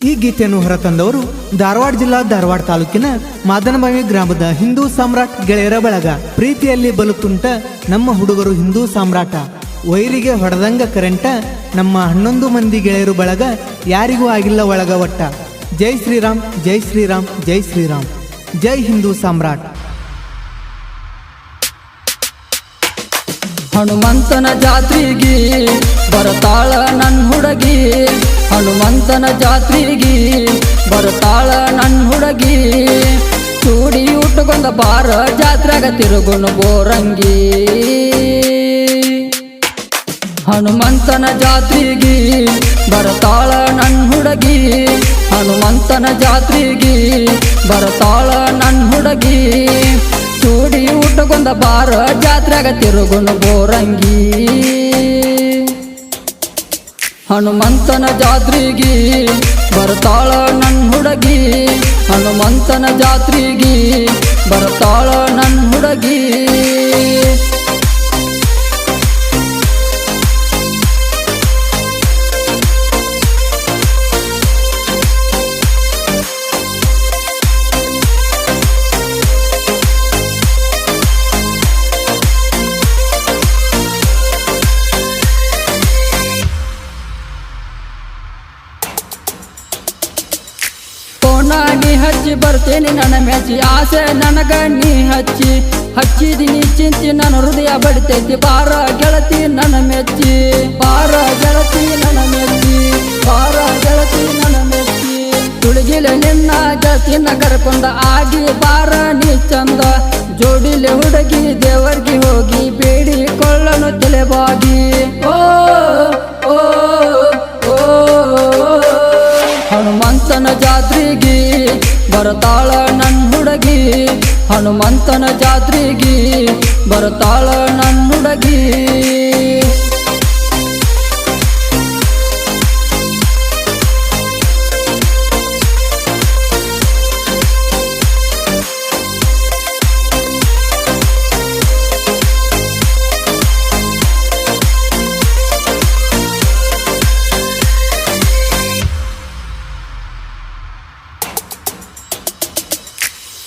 ಈ ಗೀತೆಯನ್ನು ಹೊರತಂದವರು ಧಾರವಾಡ ಜಿಲ್ಲಾ ಧಾರವಾಡ ತಾಲೂಕಿನ ಮಾದನಬಾವಿ ಗ್ರಾಮದ ಹಿಂದೂ ಸಾಮ್ರಾಟ್ ಗೆಳೆಯರ ಬಳಗ. ಪ್ರೀತಿಯಲ್ಲಿ ಬಲುತುಂಟ ನಮ್ಮ ಹುಡುಗರು ಹಿಂದೂ ಸಾಮ್ರಾಟ. ವೈರಿಗೆ ಹೊಡೆದಂಗ ಕರೆಂಟ ನಮ್ಮ ಹನ್ನೊಂದು ಮಂದಿ ಗೆಳೆಯರು ಬಳಗ ಯಾರಿಗೂ ಆಗಿಲ್ಲ ಒಳಗ ಒಟ್ಟ. ಜೈ ಶ್ರೀರಾಮ್ ಜೈ ಶ್ರೀರಾಮ್ ಜೈ ಶ್ರೀರಾಮ್. ಜೈ ಹಿಂದೂ ಸಾಮ್ರಾಟ್. ಹನುಮಂತನ ಜಾತ್ರೆಗಿ ಬರತಾಳ ನನ್ನ ಹುಡುಗಿ. ಹನುಮಂತನ ಜಾತ್ರೆಗಿ ಬರತಾಳ ನನ್ನ ಹುಡುಗಿ. ಚೂಡಿ ಉಟ್ಟುಕೊಂಡ ಬಾರ ಜಾತ್ರೆಗ ತಿರುಗುನು ಬೋರಂಗಿ. ಹನುಮಂತನ ಜಾತ್ರೆಗಿ ಬರತಾಳ ನನ್ನ ಹುಡುಗಿ. ಹನುಮಂತನ ಜಾತ್ರೆಗಿ ಬರತಾಳ ನನ್ನ ಹುಡುಗಿ. ಚೂಡಿ ಊಟಗೊಂದ ಬಾರ ಜಾತ್ರೆಗ ತಿರುಗುನು ಬೋರಂಗಿ. ಹನುಮಂತನ ಜಾತ್ರೆಗಿ ಬರ್ತಾಳ ನನ್ ಹುಡುಗಿ. ಹನುಮಂತನ ಜಾತ್ರೆಗಿ ಬರ್ತಾಳ ನನ್ ಹುಡುಗಿ. ಬರ್ತೇನೆ ನನ್ನ ಮೆಚ್ಚಿ ಆಸೆ ನನಗ ನೀ ಹಚ್ಚಿ. ಹಚ್ಚಿದಿನಿ ಚಿಂತಿ, ನನ್ನ ಹೃದಯ ಬಡಿತೈತಿ. ಬಾರ ಗೆಳತಿ ನನ್ನ ಮೆಚ್ಚಿ ಬಾರ ಗೆಳತಿ ನನ್ನ ಮೆಚ್ಚಿ ಬಾರ ಗೆಳತಿ ನನ್ನ ಮೆಚ್ಚಿ ತುಳಿಗಿಲೆ ನಿನ್ನ ಗೆಳತಿನ ಕರ್ಕೊಂಡ ಆಗಿ ಬಾರ ನೀ ಚಂದ. ಜೋಡಿಲೆ ಹುಡುಗಿ ದೇವರಿಗೆ ಹೋಗಿ ಬೇಡಿಕೊಳ್ಳನು ತಲೆಬಾಗಿ. ಓ ಓ. ಹನುಮಂತನ ಜಾತ್ರೆಗಿ ಬರತಾಳ ನನ್ನ ಹುಡುಗಿ ಹನುಮಂತನ ಜಾತ್ರೆಗೆ ಬರತಾಳ ನನ್ ಹುಡುಗಿ.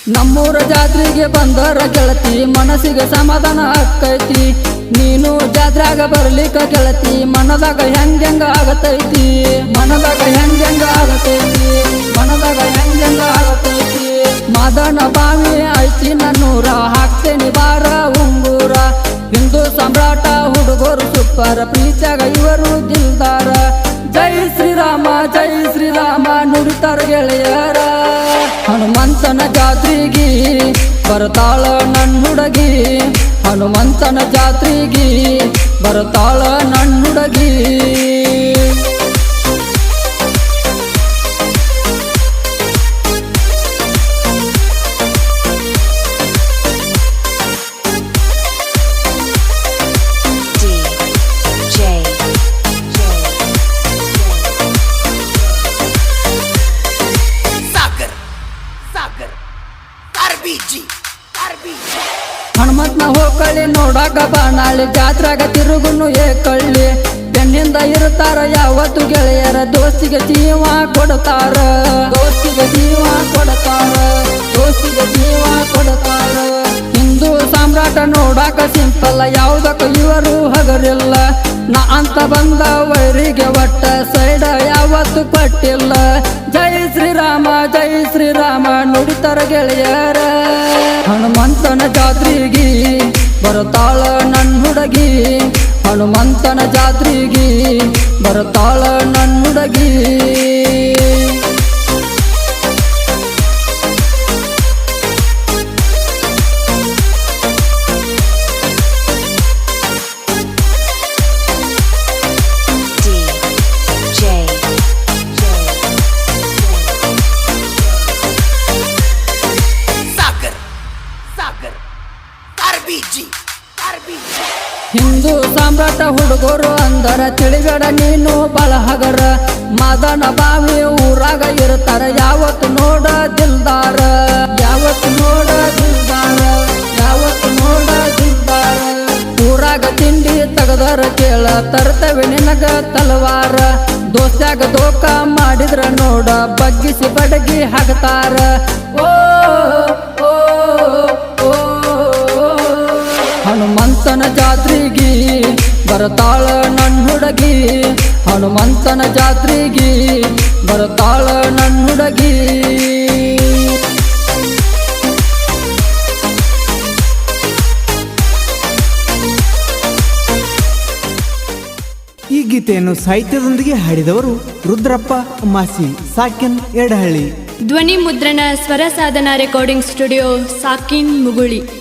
ನಮ್ಮೂರ ಜಾತ್ರೆಗೆ ಬಂದರ ಗೆಳತಿ, ಮನಸ್ಸಿಗೆ ಸಮಾಧಾನ ಆಗ್ತೈತಿ. ನೀನು ಜಾತ್ರೆಗ ಬರ್ಲಿಕ್ಕ ಗೆಳತಿ, ಮನದಾಗ ಹೆಂಗೆಂಗ ಆಗತೈತಿ? ಮನದಾಗ ಹೆಂಗೆಂಗ ಆಗತೈತಿ? ಮನದಾಗ ಹೆಂಗೆಂಗ ಆಗತೈತಿ? ಮದನ ಬಾವಿ ಐತಿ ನನ್ನೂರ, ಹಾಕ್ತೇನಿ ಬಾರ ಉಂಗೂರ. ಹಿಂದೂ ಸಮ್ರಾಟ ಹುಡುಗರು ಸುಪ್ಪರ ಪ್ರೀತಿಯಾಗ ಇವರು ದಿಲ್ದಾರ. ಜೈ ಶ್ರೀರಾಮ ಜೈ ಶ್ರೀರಾಮ ನುಡಿತಾರ ಗೆಳೆಯರ. ಹನುಮಂತನ ಜಾತ್ರೆಗೆ ಬರತಾಳ ನನ್ ಹುಡುಗಿ. ಹನುಮಂತನ ಜಾತ್ರೆಗೆ ಬರತಾಳ ನನ್ ಹುಡುಗಿ. ಹನುಮಂತನ ಹೋಕಳಿ ನೋಡಾಕ ಬಾನಾಳಿ ಜಾತ್ರಾಗ ತಿರುಗುನು ಏಕಳ್ಳಿ ಬೆನ್ನಿಂದ ಇರುತ್ತಾರ ಯಾವತ್ತು ಗೆಳೆಯರ? ದೋಸ್ತಿಗೆ ಜೀವ ಕೊಡುತ್ತಾರ ದೋಸ್ತಿಗೆ ಜೀವ ಕೊಡುತ್ತಾರ ದೋಸ್ತಿಗೆ ಜೀವ ಕೊಡುತ್ತಾರ ಹಿಂದೂ ಸಾಮ್ರಾಟ ನೋಡಾಕ ಸಿಂಪಲ್ಲ, ಯಾವುದಕ್ಕೂ ಇವರು ಹಗರಿಲ್ಲ. ನಾ ಅಂತ ಬಂದ ವೈರಿಗೆ ಒಟ್ಟ, ಸೈಡ ಯಾವತ್ತು ಪಟ್ಟಿಲ್ಲ. ಜೈ ಶ್ರೀರಾಮ ಜೈ ಶ್ರೀರಾಮ, ನುಡಿತಾರ ಗೆಳೆಯರ. ಹನುಮಂತನ ಜಾತ್ರೆಗೆ ಬರತಾಳ ನನ್ನ ಹುಡುಗಿ. ಹನುಮಂತನ ಜಾತ್ರೆಗೆ ಬರತಾಳ ನನ್ನ ಹುಡುಗಿ. ಹಿಂದೂ ಸಾಮ್ರಾಟ ಹುಡುಗರು ಅಂದರ ತಿಳಿಬೇಡ ನೀನು ಬಲಹಗರ ಮದನ ಬಾವಿ ಊರಾಗ ಇರ್ತಾರ ಯಾವತ್ತು ನೋಡ ದಿಲ್ದಾರ. ಯಾವತ್ತು ನೋಡ ದಿಲ್ದಾರ ಯಾವತ್ತು ನೋಡ ದಿಲ್ದಾರ. ಊರಾಗ ತಿಂಡಿ ತಗದರ ಕೇಳ ತರ್ತವೆ ನಿನಗ ತಲವಾರ. ದೋಸ್ತಾಗ ದೋಖ ಮಾಡಿದ್ರ ನೋಡ ಬಗ್ಗಿಸಿ ಬಡಗಿ ಹಾಕ್ತಾರ ಓ, ಬರತಾಳ ನನ್ನ ಹುಡುಗಿ? ಹನುಮಂತನ ಜಾತ್ರೆಗಿ ಬರತಾಳ ನನ್ನ ಹುಡುಗಿ? ಈ ಗೀತೆಯನ್ನು ಸಾಹಿತ್ಯದೊಂದಿಗೆ ಹಾಡಿದವರು ರುದ್ರಪ್ಪ ಮಾಸಿ ಸಾಕಿನ್ ಎಡಹಳ್ಳಿ. ಧ್ವನಿ ಮುದ್ರಣ ಸ್ವರ ಸಾಧನ ರೆಕಾರ್ಡಿಂಗ್ ಸ್ಟುಡಿಯೋ ಸಾಕಿನ್ ಮುಗುಳಿ.